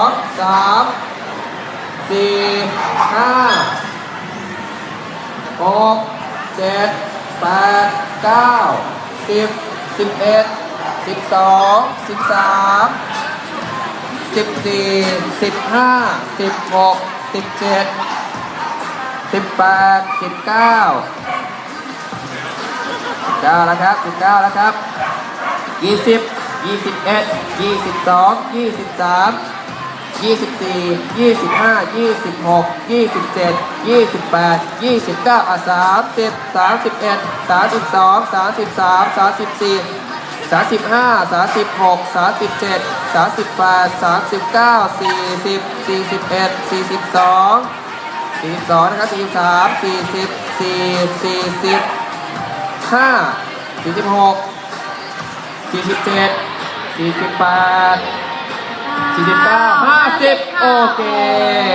องสามสี่ห้าหกเจ็ดแปดเก้าสิบสิบเอ็ดสิบสองสิบสามสิบสี่สิบห้าสิบหกสิบเจ็ดสิบแปดสิบเก้าเก้าแล้วครับสิบเก้าแล้วครับยี่สิบยี่สิบเอ็ดยี่สิบสองยี่สิบสาม ยี่สิบสี่ยี่สิบห้ายี่สิบหกยี่สิบเจ็ดยี่สิบแปดยี่สิบเก้าอะสามสิบสามสิบเอ็ดสามสิบสองสามสิบสามสามสิบสี่สามสิบห้าสามสิบหกสามสิบเจ็ดสามสิบแปดสามสิบเก้าสี่สิบสี่สิบเอ็ดสี่สิบสองสี่สิบสองนะครับสี่สิบสามสี่ สิบสี่สี่สิบห้าสี่สิบหกสี่สิบเจ็ดสี่สิบแปดสี่สิบเก้าห้าสิบโอเค